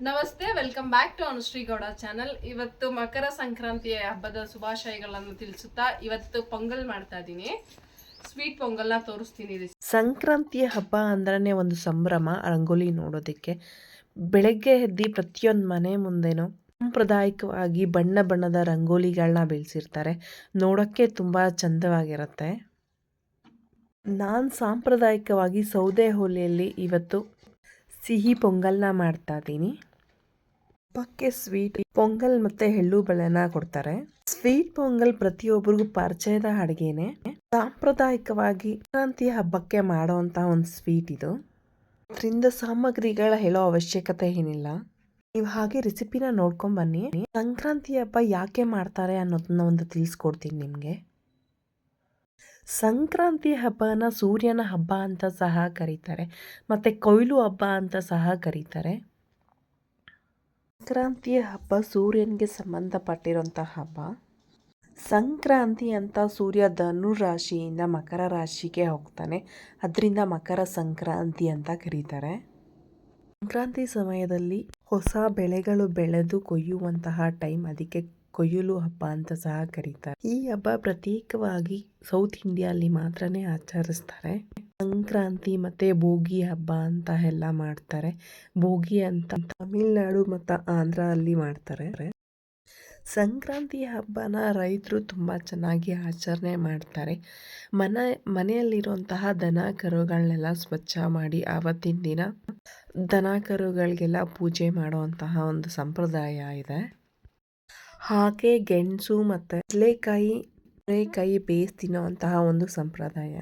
ನಮಸ್ತೆ welcome back to Anushree Gowda channel ಇವತ್ತು ಮಕರ ಸಂಕ್ರಾಂತಿಯ ಹಬ್ಬದ ಶುಭಾಶಯಗಳನ್ನು ತಿಳಿಸುತ್ತಾ ಇವತ್ತು ಪೊಂಗಲ್ ಮಾಡ್ತಾ ಇದ್ದೀನಿ. ಸ್ವೀಟ್ ಪೊಂಗಲ್ನ ತೋರಿಸ್ತೀನಿ ಸಂಕ್ರಾಂತಿಯ ಹಬ್ಬ ಅಂದ್ರೆ ಒಂದು ಸಂಭ್ರಮ, ರಂಗೋಲಿ ನೋಡೋದಕ್ಕೆ. ಬೆಳಗ್ಗೆ ಎದ್ದು ಪ್ರತಿಯೊಂದು ಮನೆ ಮುಂದೆನೂ ಸಾಂಪ್ರದಾಯಿಕವಾಗಿ ಬಣ್ಣ ಬಣ್ಣದ ರಂಗೋಲಿಗಳನ್ನ ಬೆಳೆಸಿರ್ತಾರೆ. ನೋಡೋಕ್ಕೆ ತುಂಬ ಚಂದವಾಗಿರುತ್ತೆ. ನಾನು ಸಾಂಪ್ರದಾಯಿಕವಾಗಿ ಸೌದೆ ಹೋಲಿಯಲ್ಲಿ ಇವತ್ತು ಸಿಹಿ ಪೊಂಗಲ್ನ ಮಾಡ್ತಾ ಇದ್ದೀನಿ. ಹಬ್ಬಕ್ಕೆ ಸ್ವೀಟ್ ಪೊಂಗಲ್ ಮತ್ತೆ ಎಳ್ಳು ಬೆಳೆನ ಕೊಡ್ತಾರೆ. ಸ್ವೀಟ್ ಪೊಂಗಲ್ ಪ್ರತಿಯೊಬ್ಬರಿಗೂ ಪರಿಚಯದ ಅಡುಗೆನೆ. ಸಾಂಪ್ರದಾಯಿಕವಾಗಿ ಸಂಕ್ರಾಂತಿ ಹಬ್ಬಕ್ಕೆ ಮಾಡುವಂತ ಒಂದು ಸ್ವೀಟ್ ಇದು. ಅದರಿಂದ ಸಾಮಗ್ರಿಗಳ ಹೇಳೋ ಅವಶ್ಯಕತೆ ಏನಿಲ್ಲ. ನೀವು ಹಾಗೆ ರೆಸಿಪಿನ ನೋಡ್ಕೊಂಡ್ ಬನ್ನಿ. ಸಂಕ್ರಾಂತಿ ಹಬ್ಬ ಯಾಕೆ ಮಾಡ್ತಾರೆ ಅನ್ನೋದನ್ನ ಒಂದು ತಿಳಿಸ್ಕೊಡ್ತೀನಿ ನಿಮಗೆ. ಸಂಕ್ರಾಂತಿ ಹಬ್ಬನ ಸೂರ್ಯನ ಹಬ್ಬ ಅಂತ ಸಹ ಕರೀತಾರೆ. ಮತ್ತು ಕೊಯ್ಲು ಹಬ್ಬ ಅಂತ ಸಹ ಕರೀತಾರೆ. ಸಂಕ್ರಾಂತಿಯ ಹಬ್ಬ ಸೂರ್ಯನಿಗೆ ಸಂಬಂಧಪಟ್ಟಿರೋಂಥ ಹಬ್ಬ. ಸಂಕ್ರಾಂತಿ ಅಂತ ಸೂರ್ಯ ಧನು ರಾಶಿಯಿಂದ ಮಕರ ರಾಶಿಗೆ ಹೋಗ್ತಾನೆ. ಅದರಿಂದ ಮಕರ ಸಂಕ್ರಾಂತಿ ಅಂತ ಕರೀತಾರೆ. ಸಂಕ್ರಾಂತಿ ಸಮಯದಲ್ಲಿ ಹೊಸ ಬೆಳೆಗಳು ಬೆಳೆದು ಕೊಯ್ಯುವಂತಹ ಟೈಮ್ ಅದಕ್ಕೆ ಕೊಯ್ಲು ಹಬ್ಬ ಅಂತ ಸಹ ಕರೀತಾರೆ. ಈ ಹಬ್ಬ ಪ್ರತ್ಯೇಕವಾಗಿ ಸೌತ್ ಇಂಡಿಯಾದಲ್ಲಿ ಮಾತ್ರನೇ ಆಚರಿಸ್ತಾರೆ. ಸಂಕ್ರಾಂತಿ ಮತ್ತೆ ಭೋಗಿ ಹಬ್ಬ ಅಂತ ಎಲ್ಲ ಮಾಡ್ತಾರೆ. ಭೋಗಿ ಅಂತ ತಮಿಳ್ನಾಡು ಮತ್ತು ಆಂಧ್ರ ಅಲ್ಲಿ ಮಾಡ್ತಾರೆ. ಸಂಕ್ರಾಂತಿ ಹಬ್ಬನ ರೈತರು ತುಂಬ ಚೆನ್ನಾಗಿ ಆಚರಣೆ ಮಾಡ್ತಾರೆ. ಮನೆ, ಮನೆಯಲ್ಲಿರುವಂತಹ ದನ ಕರುಗಳನ್ನೆಲ್ಲ ಸ್ವಚ್ಛ ಮಾಡಿ ಆವತ್ತಿನ ದಿನ ದನ ಕರುಗಳಿಗೆಲ್ಲ ಪೂಜೆ ಮಾಡುವಂತಹ ಒಂದು ಸಂಪ್ರದಾಯ ಇದೆ. ಹಾಗೆ ಗೆಣಸು ಮತ್ತು ಕಡಲೆಕಾಯಿ ಕಡಲೆಕಾಯಿ ಬೇಯಿಸಿ ತಿನ್ನುವಂತಹ ಒಂದು ಸಂಪ್ರದಾಯ.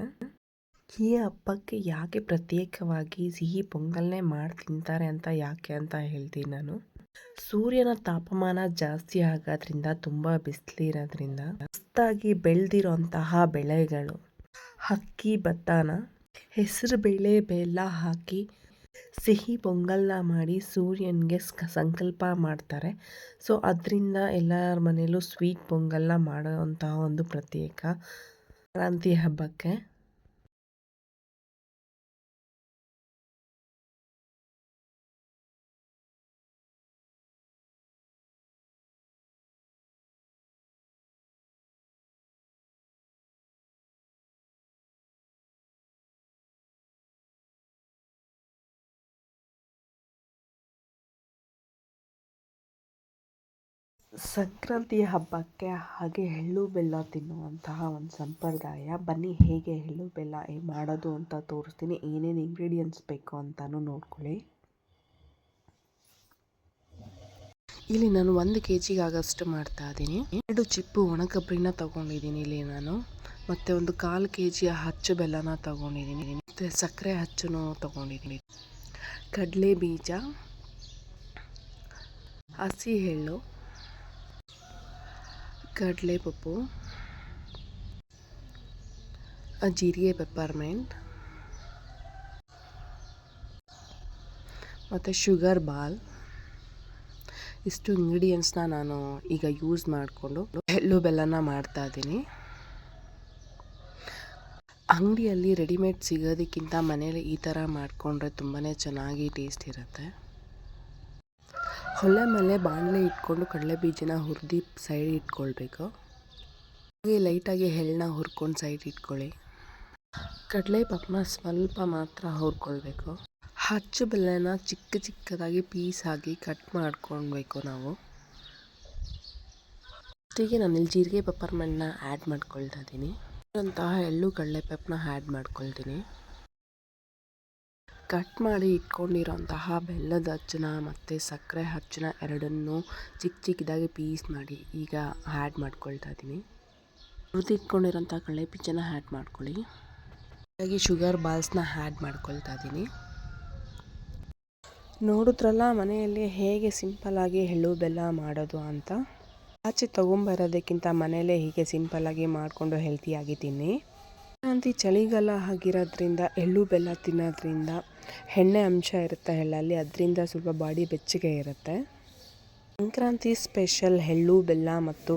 ಈ ಹಬ್ಬಕ್ಕೆ ಯಾಕೆ ಪ್ರತ್ಯೇಕವಾಗಿ ಸಿಹಿ ಪೊಂಗಲ್ನೇ ಮಾಡಿ ತಿಂತಾರೆ ಅಂತ ಯಾಕೆ ಅಂತ ಹೇಳ್ತೀನಿ ನಾನು. ಸೂರ್ಯನ ತಾಪಮಾನ ಜಾಸ್ತಿ ಆಗೋದ್ರಿಂದ, ತುಂಬ ಬಿಸಿಲಿರೋದ್ರಿಂದ ಹೊಸ್ತಾಗಿ ಬೆಳೆದಿರೋಂತಹ ಬೆಳೆಗಳು ಅಕ್ಕಿ ಭತ್ತನ ಹೆಸರು ಬೇಳೆ, ಬೆಲ್ಲ ಹಾಕಿ ಸಿಹಿ ಪೊಂಗಲ್ನ ಮಾಡಿ ಸೂರ್ಯನಿಗೆ ಸಂಕಲ್ಪ ಮಾಡ್ತಾರೆ. ಸೊ, ಅದರಿಂದ ಎಲ್ಲರ ಮನೆಯಲ್ಲೂ ಸ್ವೀಟ್ ಪೊಂಗಲ್ನ ಮಾಡೋವಂತಹ ಒಂದು ಪ್ರತ್ಯೇಕ ಕ್ರಾಂತಿ ಹಬ್ಬಕ್ಕೆ ಸಂಕ್ರಾಂತಿಯ ಹಬ್ಬಕ್ಕೆ ಹಾಗೆ ಎಳ್ಳು ಬೆಲ್ಲ ತಿನ್ನುವಂತಹ ಒಂದು ಸಂಪ್ರದಾಯ. ಬನ್ನಿ, ಹೇಗೆ ಎಳ್ಳು ಬೆಲ್ಲ ಮಾಡೋದು ಅಂತ ತೋರಿಸ್ತೀನಿ. ಏನೇನು ಇಂಗ್ರೀಡಿಯೆಂಟ್ಸ್ ಬೇಕು ಅಂತಲೂ ನೋಡ್ಕೊಳ್ಳಿ. ಇಲ್ಲಿ ನಾನು ಒಂದು ಕೆ ಜಿಗಾಗಷ್ಟು ಮಾಡ್ತಾ ಇದ್ದೀನಿ. ಎರಡು ಚಿಪ್ಪು ಒಣ ತಗೊಂಡಿದ್ದೀನಿ ಇಲ್ಲಿ ನಾನು. ಮತ್ತು ಒಂದು ಕಾಲು ಕೆ ಜಿಯ ಹಚ್ಚು ಬೆಲ್ಲನ ತಗೊಂಡಿದ್ದೀನಿ. ಮತ್ತು ಸಕ್ಕರೆ ಹಚ್ಚು ತಗೊಂಡಿದ್ದೀನಿ. ಕಡಲೆ ಬೀಜ ಹಸಿ ಎಳ್ಳು ಕಡಲೆಪಪ್ಪು, ಜೀರಿಗೆ ಪೆಪ್ಪರ್ಮೆಂಟ್ ಮತ್ತು ಶುಗರ್ ಬಾಲ್ ಇಷ್ಟು ಇಂಗ್ರೀಡಿಯೆಂಟ್ಸ್ನ ನಾನು ಈಗ ಯೂಸ್ ಮಾಡಿಕೊಂಡು ಎಳ್ಳು ಬೆಲ್ಲನ ಮಾಡ್ತಾ ಇದ್ದೀನಿ. ಅಂಗಡಿಯಲ್ಲಿ ರೆಡಿಮೇಡ್ ಸಿಗೋದಕ್ಕಿಂತ ಮನೇಲಿ ಈ ಥರ ಮಾಡಿಕೊಂಡ್ರೆ ತುಂಬಾ ಚೆನ್ನಾಗಿ ಟೇಸ್ಟ್ ಇರುತ್ತೆ. ಹೊಲೆ ಮೇಲೆ ಬಾಣಲೆ ಇಟ್ಕೊಂಡು ಕಡಲೆ ಬೀಜನ ಹುರಿದು ಸೈಡ್ ಇಟ್ಕೊಳ್ಬೇಕು. ಹಾಗೆ ಲೈಟಾಗಿ ಎಳ್ಳನ್ನ ಹುರ್ಕೊಂಡು ಸೈಡ್ ಇಟ್ಕೊಳ್ಳಿ. ಕಡಲೆ ಪಪ್ಪನ ಸ್ವಲ್ಪ ಮಾತ್ರ ಹುರ್ಕೊಳ್ಬೇಕು. ಹಚ್ಚು ಬೆಲ್ಲನ ಚಿಕ್ಕ ಚಿಕ್ಕದಾಗಿ ಪೀಸ್ ಆಗಿ ಕಟ್ ಮಾಡ್ಕೊಳ್ಬೇಕು ನಾವು. ಫಸ್ಟಿಗೆ ನಾನಿಲ್ಲಿ ಜೀರಿಗೆ ಪಪ್ಪರ್ಮೆಂಟ್ನ ಆ್ಯಡ್ ಮಾಡ್ಕೊಳ್ತಾ ಇದ್ದೀನಿ. ಅಂತಹ ಎಳ್ಳು ಕಡಲೆ ಪೆಪ್ಪನ್ನ ಆ್ಯಡ್ ಮಾಡ್ಕೊಳ್ತೀನಿ. ಕಟ್ ಮಾಡಿ ಇಟ್ಕೊಂಡಿರೋಂತಹ ಬೆಲ್ಲದ ಅಚ್ಚನ ಮತ್ತು ಸಕ್ಕರೆ ಅಚ್ಚನ ಎರಡನ್ನೂ ಚಿಕ್ಕ ಚಿಕ್ಕದಾಗಿ ಪೀಸ್ ಮಾಡಿ ಈಗ ಆ್ಯಡ್ ಮಾಡ್ಕೊಳ್ತಾ ಇದ್ದೀನಿ. ಹುರಿದು ಕಳೆ ಪಿಚ್ಚನ ಆ್ಯಡ್ ಮಾಡ್ಕೊಳ್ಳಿ. ಹಾಗಾಗಿ ಶುಗರ್ ಬಾಲ್ಸ್ನ ಆ್ಯಡ್ ಮಾಡ್ಕೊಳ್ತಾ ಇದ್ದೀನಿ. ನೋಡಿದ್ರಲ್ಲ ಮನೆಯಲ್ಲಿ ಹೇಗೆ ಸಿಂಪಲ್ಲಾಗಿ ಎಳ್ಳು ಬೆಲ್ಲ ಮಾಡೋದು ಅಂತ. ಆಚೆ ತೊಗೊಂಬರೋದಕ್ಕಿಂತ ಮನೆಯಲ್ಲೇ ಹೀಗೆ ಸಿಂಪಲ್ಲಾಗಿ ಮಾಡಿಕೊಂಡು ಹೆಲ್ತಿಯಾಗಿ ತಿನ್ನಿ. ಸಂಕ್ರಾಂತಿ ಚಳಿಗಾಲ ಆಗಿರೋದ್ರಿಂದ, ಎಳ್ಳು ಬೆಲ್ಲ ತಿನ್ನೋದ್ರಿಂದ ಎಣ್ಣೆ ಅಂಶ ಇರುತ್ತೆ ಎಳ್ಳಲ್ಲಿ, ಅದರಿಂದ ಸ್ವಲ್ಪ ಬಾಡಿ ಬೆಚ್ಚಗೆ ಇರುತ್ತೆ. ಸಂಕ್ರಾಂತಿ ಸ್ಪೆಷಲ್ ಎಳ್ಳು, ಬೆಲ್ಲ ಮತ್ತು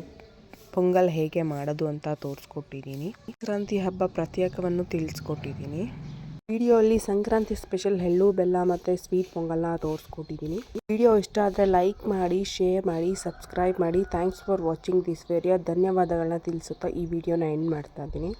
ಪೊಂಗಲ್ ಹೇಗೆ ಮಾಡೋದು ಅಂತ ತೋರಿಸ್ಕೊಟ್ಟಿದ್ದೀನಿ. ಸಂಕ್ರಾಂತಿ ಹಬ್ಬ ಪ್ರತ್ಯೇಕವನ್ನು ತಿಳಿಸ್ಕೊಟ್ಟಿದ್ದೀನಿ. ವಿಡಿಯೋಲ್ಲಿ ಸಂಕ್ರಾಂತಿ ಸ್ಪೆಷಲ್ ಎಳ್ಳು, ಬೆಲ್ಲ ಮತ್ತು ಸ್ವೀಟ್ ಪೊಂಗಲ್ನ ತೋರಿಸ್ಕೊಟ್ಟಿದ್ದೀನಿ. ವಿಡಿಯೋ ಇಷ್ಟ ಆದರೆ ಲೈಕ್ ಮಾಡಿ, ಶೇರ್ ಮಾಡಿ, ಸಬ್ಸ್ಕ್ರೈಬ್ ಮಾಡಿ. Thanks for watching this video ಧನ್ಯವಾದಗಳನ್ನ ತಿಳಿಸುತ್ತಾ ಈ ವಿಡಿಯೋನ ಎಂಡ್ ಮಾಡ್ತಾ ಇದ್ದೀನಿ.